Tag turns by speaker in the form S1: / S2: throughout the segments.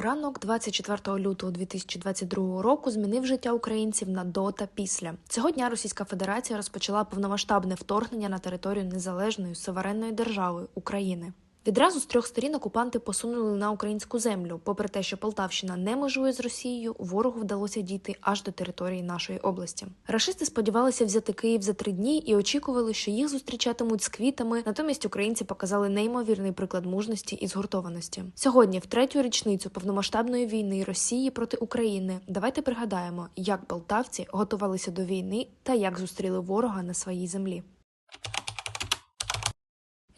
S1: Ранок 24 лютого 2022 року змінив життя українців на до та після. Цього дня Російська Федерація розпочала повномасштабне вторгнення на територію незалежної суверенної держави України. Відразу з трьох сторін окупанти посунули на українську землю. Попри те, що Полтавщина не межує з Росією, ворогу вдалося дійти аж до території нашої області. Рашисти сподівалися взяти Київ за три дні і очікували, що їх зустрічатимуть з квітами. Натомість українці показали неймовірний приклад мужності і згуртованості. Сьогодні, в третю річницю повномасштабної війни Росії проти України, давайте пригадаємо, як полтавці готувалися до війни та як зустріли ворога на своїй землі.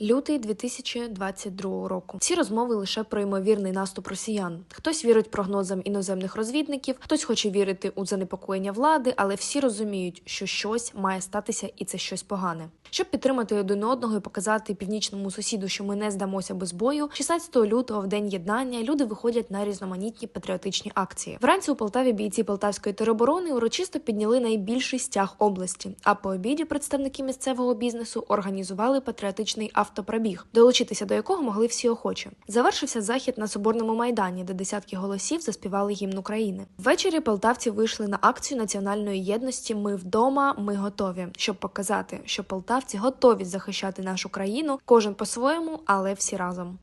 S1: Лютий 2022 року. Всі розмови лише про ймовірний наступ росіян. Хтось вірить прогнозам іноземних розвідників, хтось хоче вірити у занепокоєння влади, але всі розуміють, що щось має статися, і це щось погане. Щоб підтримати один одного і показати північному сусіду, що ми не здамося без бою. 16 лютого, в день єднання, люди виходять на різноманітні патріотичні акції. Вранці у Полтаві бійці Полтавської тероборони урочисто підняли найбільший стяг області. А по обіді представники місцевого бізнесу організували патріотичний автопробіг, долучитися до якого могли всі охочі. Завершився захід на соборному майдані, де десятки голосів заспівали гімн України. Ввечері полтавці вийшли на акцію національної єдності Ми вдома, ми готові, щоб показати, що полтавці готові захищати нашу країну, кожен по-своєму, але всі разом.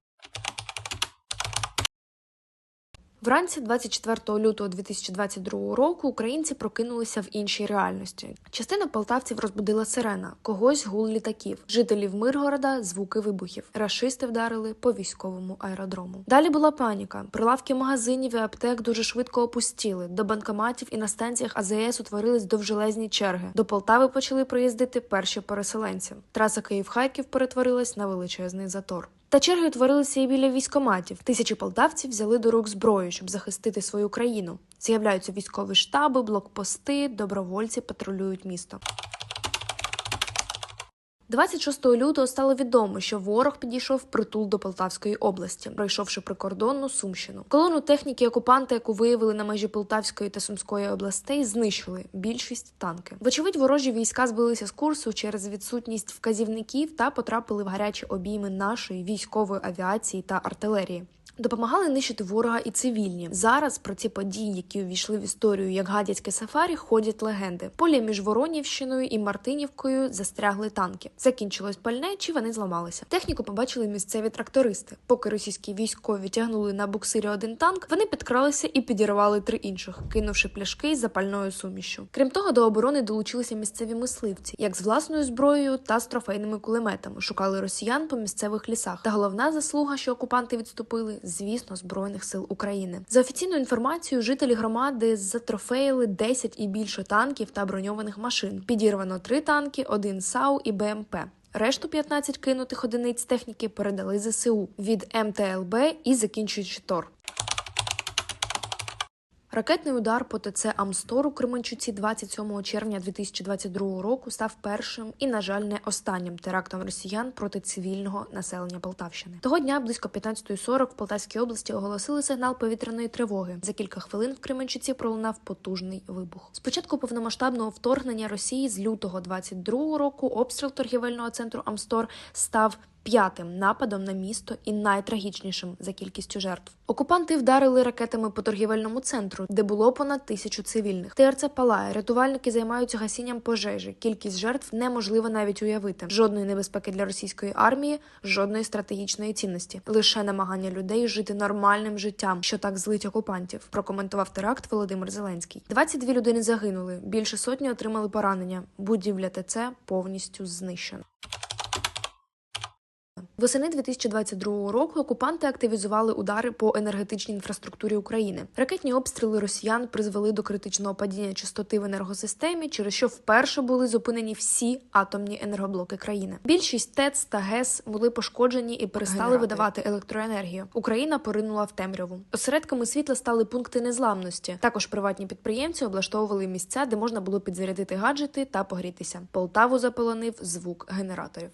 S1: Вранці 24 лютого 2022 року українці прокинулися в іншій реальності. Частина полтавців розбудила сирена, когось гул літаків, жителів Миргорода звуки вибухів. Рашисти вдарили по військовому аеродрому. Далі була паніка. Прилавки магазинів і аптек дуже швидко опустіли. До банкоматів і на станціях АЗС утворились довжелезні черги. До Полтави почали приїздити перші переселенці. Траса Київ-Харків перетворилась на величезний затор. Та черги утворилися і біля військоматів. Тисячі полтавців взяли до рук зброю, щоб захистити свою країну. З'являються військові штаби, блокпости, добровольці патрулюють місто. 26 лютого стало відомо, що ворог підійшов притул до Полтавської області, пройшовши прикордонну Сумщину. Колону техніки окупанта, яку виявили на межі Полтавської та Сумської областей, знищили більшість танки. Вочевидь, ворожі війська збилися з курсу через відсутність вказівників та потрапили в гарячі обійми нашої військової авіації та артилерії. Допомагали нищити ворога і цивільні. Зараз про ці події, які увійшли в історію як гадяцьке сафарі, ходять легенди. Полі між Воронівщиною і Мартинівкою застрягли танки. Закінчилось пальне, чи вони зламалися. Техніку побачили місцеві трактористи. Поки російські військові тягнули на буксирі один танк, вони підкралися і підірвали три інших, кинувши пляшки з запальною сумішю. Крім того, до оборони долучилися місцеві мисливці, як з власною зброєю та з трофейними кулеметами. Шукали росіян по місцевих лісах. Та головна заслуга, що окупанти відступили, звісно, збройних сил України. За офіційною інформацією, жителі громади затрофеїли 10 і більше танків та броньованих машин. Підірвано три танки, один САУ і БМП. Решту 15 кинутих одиниць техніки передали ЗСУ від МТЛБ і закінчуючи ТОР. Ракетний удар по ТЦ Амстор у Кременчуці 27 червня 2022 року став першим і, на жаль, не останнім терактом росіян проти цивільного населення Полтавщини. Того дня близько 15.40 в Полтавській області оголосили сигнал повітряної тривоги. За кілька хвилин в Кременчуці пролунав потужний вибух. Спочатку повномасштабного вторгнення Росії з лютого 22 року обстріл торгівельного центру Амстор став п'ятим нападом на місто і найтрагічнішим за кількістю жертв. Окупанти вдарили ракетами по торгівельному центру, де було понад тисячу цивільних. ТРЦ палає, рятувальники займаються гасінням пожежі. Кількість жертв неможливо навіть уявити. Жодної небезпеки для російської армії, жодної стратегічної цінності, лише намагання людей жити нормальним життям, що так злить окупантів. Прокоментував теракт Володимир Зеленський. 22 людини загинули, більше сотні отримали поранення. Будівля ТЦ повністю знищена. Восени 2022 року окупанти активізували удари по енергетичній інфраструктурі України. Ракетні обстріли росіян призвели до критичного падіння частоти в енергосистемі, через що вперше були зупинені всі атомні енергоблоки країни. Більшість ТЕЦ та ГЕС були пошкоджені і перестали
S2: Генератори.
S1: видавати електроенергію. Україна поринула в темряву. Осередками світла стали пункти незламності. Також приватні підприємці облаштовували місця, де можна було підзарядити гаджети та погрітися. Полтаву заполонив звук генераторів.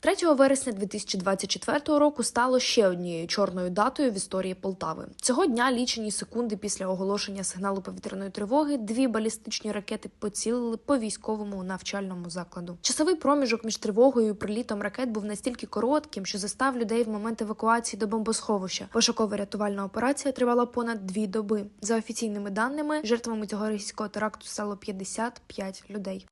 S1: 3 вересня 2024 року стало ще однією чорною датою в історії Полтави. Цього дня лічені секунди після оголошення сигналу повітряної тривоги дві балістичні ракети поцілили по військовому навчальному закладу. Часовий проміжок між тривогою і прилітом ракет був настільки коротким, що застав людей в момент евакуації до бомбосховища. Пошукова рятувальна операція тривала понад дві доби. За офіційними даними, жертвами цього російського теракту стало 55 людей.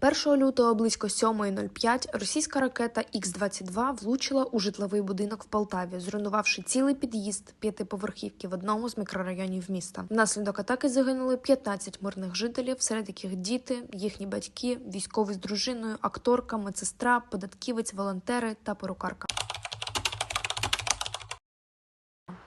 S1: 1 лютого близько 7.05 російська ракета Х-22 влучила у житловий будинок в Полтаві, зруйнувавши цілий під'їзд п'ятиповерхівки в одному з мікрорайонів міста. Внаслідок атаки загинули 15 мирних жителів, серед яких діти, їхні батьки, військові з дружиною, акторка, медсестра, податківець, волонтери та перукарка.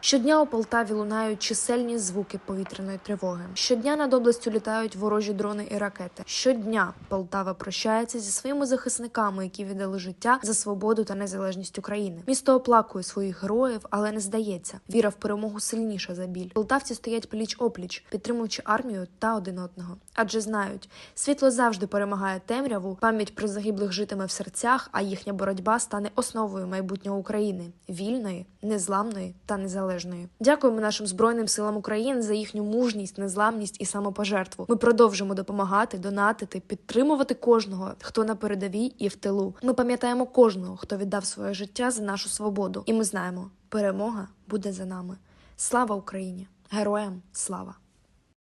S1: Щодня у Полтаві лунають чисельні звуки повітряної тривоги. Щодня над областю літають ворожі дрони і ракети. Щодня Полтава прощається зі своїми захисниками, які віддали життя за свободу та незалежність України. Місто оплакує своїх героїв, але не здається. Віра в перемогу сильніша за біль. Полтавці стоять пліч опліч, підтримуючи армію та один одного. Адже знають, світло завжди перемагає темряву. Пам'ять про загиблих житиме в серцях, а їхня боротьба стане основою майбутнього України вільної, незламної та незалежної. Дякуємо нашим збройним силам України за їхню мужність, незламність і самопожертву. Ми продовжимо допомагати, донатити, підтримувати кожного, хто на передовій і в тилу. Ми пам'ятаємо кожного, хто віддав своє життя за нашу свободу, і ми знаємо, перемога буде за нами. Слава Україні! Героям слава!